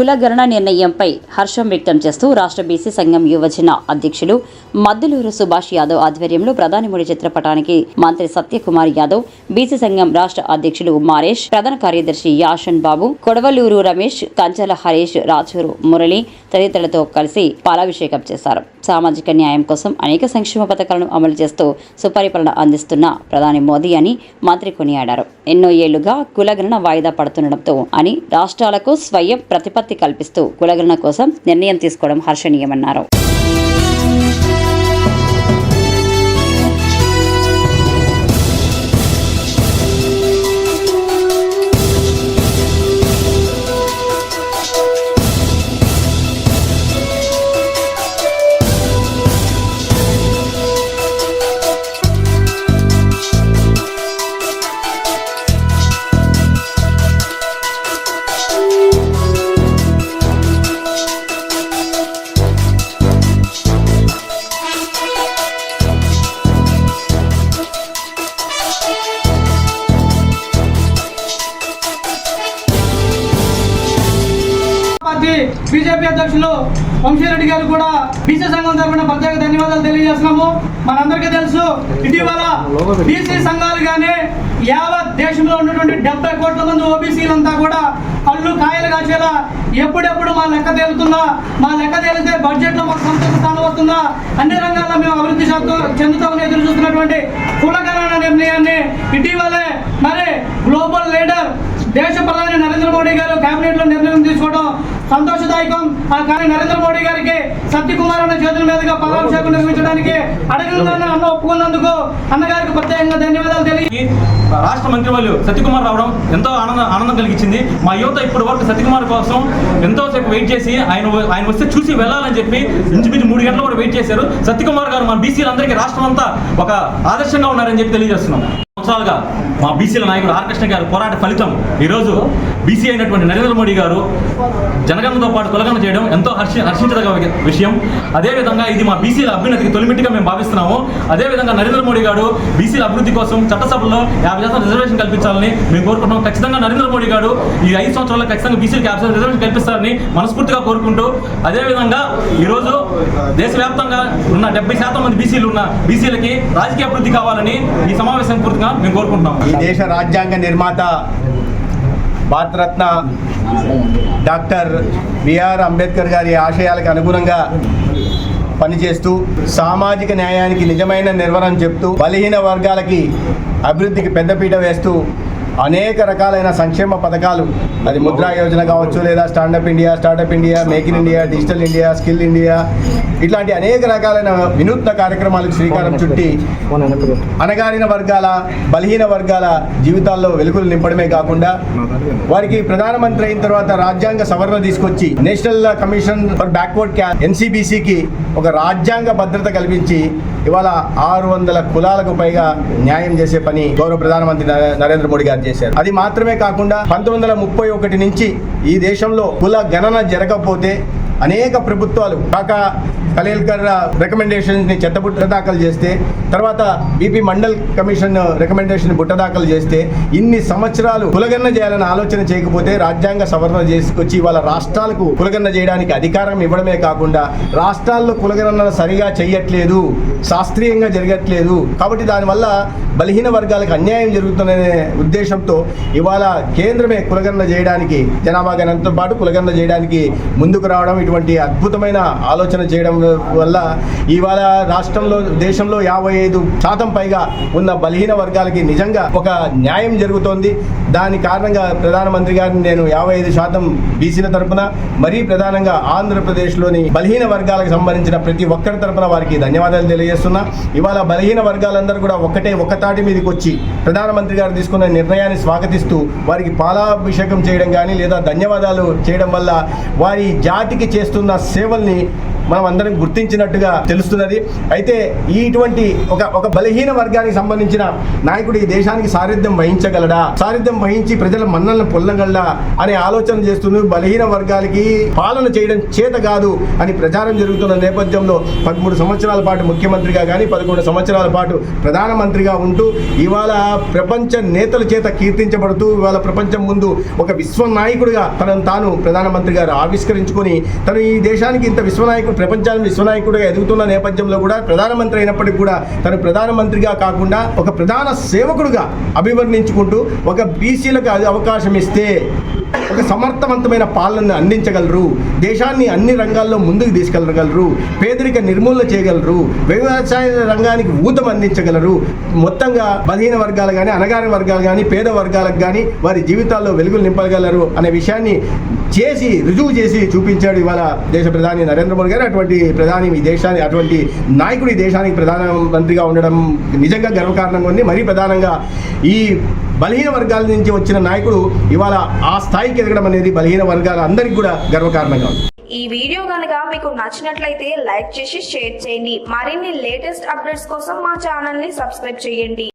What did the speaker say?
కులగణన నిర్ణయంపై హర్షం వ్యక్తం చేస్తూ రాష్ట్ర బీసీ సంఘం యువజన అధ్యక్షులు మద్దులూరు సుభాష్ యాదవ్ ఆధ్వర్యంలో ప్రధాని మోడీ చిత్రపటానికి మంత్రి సత్యకుమార్ యాదవ్ బీసీ సంఘం రాష్ట్ర అధ్యక్షులు మారేష్ ప్రధాన కార్యదర్శి యాషన్ బాబు కొడవలూరు రమేష్ కంచల హరీష్ రాచూరు మురళి తదితరులతో కలిసి పాలాభిషేకం చేశారు. సామాజిక న్యాయం కోసం అనేక సంక్షేమ పథకాలను అమలు చేస్తూ సుపరిపాలన అందిస్తున్న ప్రధాని మోదీ అని మంత్రి కొనియాడారు. ఎన్నో ఏళ్ళుగా కులగణన వాయిదా పడుతుండటంతో అని రాష్ట్రాలకు స్వయం ప్రతిపత్తి కల్పిస్తూ కులగణన కోసం నిర్ణయం తీసుకోవడం హర్షణీయమన్నారు. బీజేపీ అధ్యక్షులు వంశీరెడ్డి గారు కూడా బీసీ సంఘం తరఫున ప్రత్యేక ధన్యవాదాలు తెలియజేస్తున్నాము. మనందరికీ తెలుసు ఇటీవల బీసీ సంఘాలు కానీ యావత్ దేశంలో ఉన్నటువంటి డెబ్బై కోట్ల మంది ఓబీసీలంతా కూడా కళ్ళు కాయలు కాచేలా ఎప్పుడెప్పుడు మా లెక్క తేలుతుందా మా లెక్క తేలితే బడ్జెట్లో మాకు సంతోష స్థానం వస్తుందా? అన్ని రంగాల్లో మేము అభివృద్ధి చెందుతామని ఎదురు చూస్తున్నటువంటి కులగణన నిర్ణయాన్ని ఇటీవలే మరి గ్లోబల్ లీడర్ దేశ ప్రధాని నరేంద్ర మోడీ గారు కేబినెట్లో నిర్ణయం సంతోషదాయకం. ఆ కానీ నరేంద్ర మోడీ గారికి సత్యకుమార్ అన్న చేతుల మీదుగా పాలాభిషేకం నిర్వహించడానికి అడగలుగానే అన్న ఒప్పుకున్నందుకు అన్నగారికి ప్రత్యేకంగా ధన్యవాదాలు తెలియ రాష్ట్ర మంత్రి వాళ్ళు సత్యకుమార్ రావడం ఎంతో ఆనందం ఆనందం కలిగించింది. మా యువత ఇప్పటి వరకు సత్యకుమార్ కోసం ఎంతో సేపు వెయిట్ చేసి ఆయన ఆయన వస్తే చూసి వెళ్ళాలని చెప్పి ఇంచుమించు మూడు గంటలు కూడా వెయిట్ చేశారు. సత్యకుమార్ గారు మా బీసీలందరికీ రాష్ట్రం అంతా ఒక ఆదర్శంగా ఉన్నారని చెప్పి తెలియజేస్తున్నాం. సంవత్సరాలుగా మా బీసీల నాయకుడు ఆర్కృష్ణ గారు పోరాట ఫలితం ఈరోజు బీసీ అయినటువంటి నరేంద్ర మోడీ గారు జనగణనతో పాటు కులగణ చేయడం ఎంతో హర్షి హర్షించదగ విషయం. అదేవిధంగా ఇది మా బీసీల అభ్యున్నతికి తొలిమిట్టిగా మేము భావిస్తున్నాము. అదేవిధంగా నరేంద్ర మోడీ గారు బీసీల అభివృద్ధి కోసం చట్టసభలో యాభై శాతం రిజర్వేషన్ కల్పించాలని మేము కోరుకుంటున్నాం. ఖచ్చితంగా నరేంద్ర మోడీ గారు ఈ ఐదు సంవత్సరాల్లో ఖచ్చితంగా బీసీలకు యాభై శాతం రిజర్వేషన్ కల్పిస్తారని మనస్ఫూర్తిగా కోరుకుంటూ అదేవిధంగా ఈరోజు దేశవ్యాప్తంగా ఉన్న డెబ్బై శాతం మంది బీసీలు ఉన్న బీసీలకి రాజకీయ అభివృద్ధి కావాలని ఈ సమావేశం పూర్తిగా మేము కోరుకుంటున్నాం. ఈ దేశ రాజ్యాంగ నిర్మాత భారతరత్న డాక్టర్ బిఆర్ అంబేద్కర్ గారి ఆశయాలకు అనుగుణంగా పనిచేస్తూ సామాజిక న్యాయానికి నిజమైన నిర్వహణ చెప్తూ బలహీన వర్గాలకి అభివృద్ధికి పెద్దపీట వేస్తూ అనేక రకాలైన సంక్షేమ పథకాలు. అది ముద్రా యోజన కావచ్చు లేదా standup India startup India make in India digital India skill India ఇట్లాంటి అనేక రకాలైన వినూత్న కార్యక్రమాలకు శ్రీకారం చుట్టి అణగారిన వర్గాల బలహీన వర్గాల జీవితాల్లో వెలుగులు నింపడమే కాకుండా వారికి ప్రధానమంత్రి అయిన తర్వాత రాజ్యాంగ సవరణ తీసుకొచ్చి నేషనల్ కమిషన్ ఫర్ బ్యాక్వర్డ్ క్యా ఎన్సీబీసీకి ఒక రాజ్యాంగ భద్రత కల్పించి ఇవాళ ఆరు వందల కులాలకు పైగా న్యాయం చేసే పని గౌరవ ప్రధానమంత్రి నరేంద్ర మోడీ గారు చేశారు. అది మాత్రమే కాకుండా పంతొమ్మిది వందల ముప్పై ఒకటి నుంచి ఈ దేశంలో కుల గణన జరగకపోతే అనేక ప్రభుత్వాలు కాక కలేల్కర్ రికమెండేషన్స్ని చెత్తబుట్ట దాఖలు చేస్తే తర్వాత బీపీ మండల్ కమిషన్ రికమెండేషన్ బుట్ట దాఖలు చేస్తే ఇన్ని సంవత్సరాలు కులగన్న చేయాలని ఆలోచన చేయకపోతే రాజ్యాంగ సవరణ చేసుకొచ్చి ఇవాళ రాష్ట్రాలకు కులగన్న చేయడానికి అధికారం ఇవ్వడమే కాకుండా రాష్ట్రాల్లో కులగణన సరిగా చెయ్యట్లేదు శాస్త్రీయంగా జరగట్లేదు. కాబట్టి దానివల్ల బలహీన వర్గాలకు అన్యాయం జరుగుతుందనే ఉద్దేశంతో ఇవాళ కేంద్రమే కులగణన చేయడానికి జనాభా గణనతో పాటు కులగణన చేయడానికి ముందుకు రావడం ఇటువంటి అద్భుతమైన ఆలోచన చేయడం వల్ల ఇవాళ రాష్ట్రంలో దేశంలో యాభై ఐదు శాతం పైగా ఉన్న బలహీన వర్గాలకి నిజంగా ఒక న్యాయం జరుగుతోంది. దాని కారణంగా ప్రధానమంత్రి గారిని నేను యాభై ఐదు శాతం బీసీల తరపున మరీ ప్రధానంగా ఆంధ్రప్రదేశ్లోని బలహీన వర్గాలకు సంబంధించిన ప్రతి ఒక్కరి తరపున వారికి ధన్యవాదాలు తెలియజేస్తున్నా. ఇవాళ బలహీన వర్గాలందరూ కూడా ఒక్కటే తాటి మీదకి వచ్చి ప్రధానమంత్రి గారు తీసుకున్న నిర్ణయాన్ని స్వాగతిస్తూ వారికి పాలాభిషేకం చేయడం కానీ లేదా ధన్యవాదాలు చేయడం వల్ల వారి జాతికి చేస్తున్న సేవల్ని మనం అందరం గుర్తించినట్టుగా తెలుస్తున్నది. అయితే ఈ ఇటువంటి ఒక ఒక బలహీన వర్గానికి సంబంధించిన నాయకుడు ఈ దేశానికి సారథ్యం వహించగలడా? సారథ్యం వహించి ప్రజల మన్నలను పొందగలడా? అనే ఆలోచన చేస్తూ బలహీన వర్గాలకి పాలన చేయడం చేత కాదు అని ప్రచారం జరుగుతున్న నేపథ్యంలో పదమూడు సంవత్సరాల పాటు ముఖ్యమంత్రిగా కానీ పదకొండు సంవత్సరాల పాటు ప్రధానమంత్రిగా ఉంటూ ఇవాళ ప్రపంచ నేతల చేత కీర్తించబడుతూ ఇవాళ ప్రపంచం ముందు ఒక విశ్వ నాయకుడిగా తనను తాను ప్రధానమంత్రి గారు ఆవిష్కరించుకొని తను ఈ దేశానికి ఇంత విశ్వనాయకుడు ప్రపంచానికి విశ్వనాయకుడిగా ఎదుగుతున్న నేపథ్యంలో కూడా ప్రధానమంత్రి అయినప్పటికీ కూడా తను ప్రధానమంత్రిగా కాకుండా ఒక ప్రధాన సేవకుడుగా అభివర్ణించుకుంటూ ఒక బీసీలకు అవకాశం ఇస్తే ఒక సమర్థవంతమైన పాలనను అందించగలరు దేశాన్ని అన్ని రంగాల్లో ముందుకు తీసుకెళ్ళగలరు పేదరిక నిర్మూలన చేయగలరు వ్యవసాయ రంగానికి ఊతం అందించగలరు. మొత్తంగా బలహీన వర్గాలు కానీ అనగారి వర్గాలు కానీ పేద వర్గాలకు కానీ వారి జీవితాల్లో వెలుగులు నింపగలరు అనే విషయాన్ని చేసి రుజువు చేసి చూపించాడు ఇవాళ దేశ ప్రధాని నరేంద్ర మోడీ గారు. అటువంటి ప్రధాని ఈ దేశాన్ని అటువంటి నాయకుడు ఈ దేశానికి ప్రధానమంత్రిగా ఉండడం నిజంగా గర్వకారణంగా ఉంది. మరీ ప్రధానంగా ఈ బలహీన వర్గాల నుంచి వచ్చిన నాయకుడు ఇవాళ ఆ స్థాయికి ఎదగడం అనేది బలహీన వర్గాల అందరికీ కూడా గర్వకారణంగా ఉంది. ఈ వీడియో కనుక మీకు నచ్చినట్లయితే లైక్ చేసి షేర్ చేయండి. మరిన్ని లేటెస్ట్ అప్డేట్స్ కోసం మా ఛానల్ని సబ్స్క్రైబ్ చేయండి.